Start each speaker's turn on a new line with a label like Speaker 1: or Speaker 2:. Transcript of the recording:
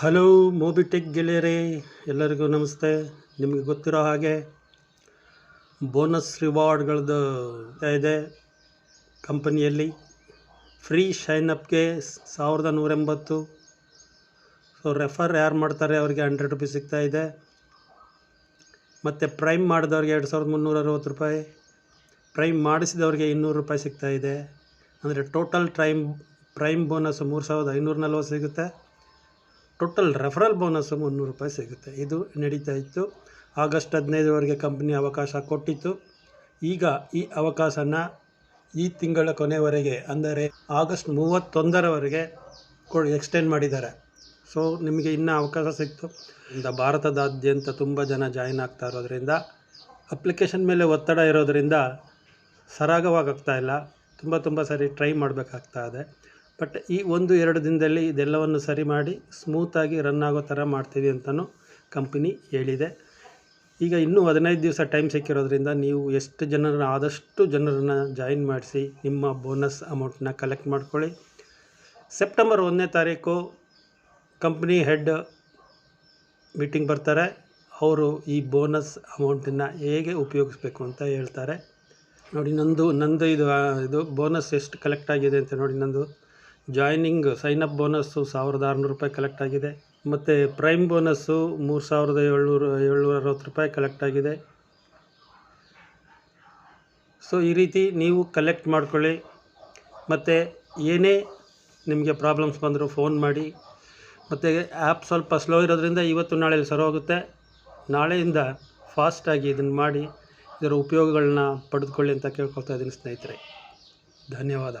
Speaker 1: Hello ಮೋಬಿಟೆಕ್ ಗೆಳೆಯರೇ, ಎಲ್ಲರಿಗೂ ನಮಸ್ತೆ. ನಿಮಗೆ ಗೊತ್ತಿರೋ ಹಾಗೆ ಬೋನಸ್ ರಿವಾರ್ಡ್ಗಳದ್ದು ಇದೆ ಕಂಪನಿಯಲ್ಲಿ ಫ್ರೀ ಶೈನ್ ಅಪ್ಗೆ ಸಾವಿರದ ನೂರೆಂಬತ್ತು ಸೊ ರೆಫರ್ ಯಾರು ಮಾಡ್ತಾರೆ, ಅವರಿಗೆ ಹಂಡ್ರೆಡ್ ರುಪೀಸ್ ಸಿಗ್ತಾ ಇದೆ. ಮತ್ತು ಪ್ರೈಮ್ ಮಾಡಿದವ್ರಿಗೆ ಎರಡು ಸಾವಿರದ ಮುನ್ನೂರ ಅರವತ್ತು ರೂಪಾಯಿ. ಪ್ರೈಮ್ ಮಾಡಿಸಿದವ್ರಿಗೆ ಇನ್ನೂರು ರೂಪಾಯಿ ಸಿಗ್ತಾ ಇದೆ. ಅಂದರೆ ಟೋಟಲ್ ಟ್ರೈಮ್, ಪ್ರೈಮ್ ಬೋನಸ್ ಮೂರು ಸಾವಿರದ ಐನೂರ ನಲ್ವತ್ತು ಸಿಗುತ್ತೆ. ಟೋಟಲ್ ರೆಫರಲ್ ಬೋನಸ್ಸು ಮುನ್ನೂರು ರೂಪಾಯಿ ಸಿಗುತ್ತೆ. ಇದು ನಡೀತಾ ಇತ್ತು. ಆಗಸ್ಟ್ ಹದಿನೈದರವರೆಗೆ ಕಂಪ್ನಿ ಅವಕಾಶ ಕೊಟ್ಟಿತ್ತು. ಈಗ ಈ ಅವಕಾಶನ ಈ ತಿಂಗಳ ಕೊನೆವರೆಗೆ, ಅಂದರೆ ಆಗಸ್ಟ್ ಮೂವತ್ತೊಂದರವರೆಗೆ ಕೊ ಎಕ್ಸ್ಟೆಂಡ್ ಮಾಡಿದ್ದಾರೆ. ಸೊ ನಿಮಗೆ ಇನ್ನೂ ಅವಕಾಶ ಸಿಕ್ತು. ಇಂದ ಭಾರತದಾದ್ಯಂತ ತುಂಬ ಜನ ಜಾಯಿನ್ ಆಗ್ತಾ ಇರೋದ್ರಿಂದ ಅಪ್ಲಿಕೇಶನ್ ಮೇಲೆ ಒತ್ತಡ ಇರೋದರಿಂದ ಸರಾಗವಾಗಿ ಇಲ್ಲ. ತುಂಬ ತುಂಬ ಸರಿ ಟ್ರೈ ಮಾಡಬೇಕಾಗ್ತಾ ಇದೆ. ಬಟ್ ಈ ಒಂದು ಎರಡು ದಿನದಲ್ಲಿ ಇದೆಲ್ಲವನ್ನು ಸರಿ ಮಾಡಿ ಸ್ಮೂತಾಗಿ ರನ್ ಆಗೋ ಥರ ಮಾಡ್ತೀವಿ ಅಂತಲೂ ಕಂಪನಿ ಹೇಳಿದೆ. ಈಗ ಇನ್ನೂ ಹದಿನೈದು ದಿವಸ ಟೈಮ್ ಸಿಕ್ಕಿರೋದ್ರಿಂದ ನೀವು ಎಷ್ಟು ಜನರನ್ನ, ಆದಷ್ಟು ಜನರನ್ನು ಜಾಯಿನ್ ಮಾಡಿಸಿ ನಿಮ್ಮ ಬೋನಸ್ ಅಮೌಂಟನ್ನ ಕಲೆಕ್ಟ್ ಮಾಡ್ಕೊಳ್ಳಿ. ಸೆಪ್ಟೆಂಬರ್ ಒಂದನೇ ತಾರೀಕು ಕಂಪ್ನಿ ಹೆಡ್ ಮೀಟಿಂಗ್ ಬರ್ತಾರೆ. ಅವರು ಈ ಬೋನಸ್ ಅಮೌಂಟನ್ನು ಹೇಗೆ ಉಪಯೋಗಿಸ್ಬೇಕು ಅಂತ ಹೇಳ್ತಾರೆ. ನೋಡಿ ನಂದು ನಂದು ಇದು ಇದು ಬೋನಸ್ ಎಷ್ಟು ಕಲೆಕ್ಟ್ ಆಗಿದೆ ಅಂತ ನೋಡಿ ನಂದು. ಜಾಯ್ನಿಂಗ್ ಸೈನಪ್ ಬೋನಸ್ಸು ಸಾವಿರದ ಆರುನೂರು ರೂಪಾಯಿ ಕಲೆಕ್ಟ್ ಆಗಿದೆ. ಮತ್ತು ಪ್ರೈಮ್ ಬೋನಸ್ಸು ಮೂರು ಸಾವಿರದ ಏಳ್ನೂರು ಏಳ್ನೂರ ಅರವತ್ತು ರೂಪಾಯಿ ಕಲೆಕ್ಟ್ ಆಗಿದೆ. ಸೊ ಈ ರೀತಿ ನೀವು ಕಲೆಕ್ಟ್ ಮಾಡ್ಕೊಳ್ಳಿ. ಮತ್ತು ಏನೇ ನಿಮಗೆ ಪ್ರಾಬ್ಲಮ್ಸ್ ಬಂದರೂ ಫೋನ್ ಮಾಡಿ. ಮತ್ತು ಆ್ಯಪ್ ಸ್ವಲ್ಪ ಸ್ಲೋ ಇರೋದ್ರಿಂದ ಇವತ್ತು ನಾಳೆಯಲ್ಲಿ ಹೋಗುತ್ತೆ. ನಾಳೆಯಿಂದ ಫಾಸ್ಟಾಗಿ ಇದನ್ನು ಮಾಡಿ, ಇದರ ಉಪಯೋಗಗಳನ್ನ ಪಡೆದುಕೊಳ್ಳಿ ಅಂತ ಕೇಳ್ಕೊಳ್ತಾ ಇದ್ದೀನಿ ಸ್ನೇಹಿತರೆ. ಧನ್ಯವಾದ.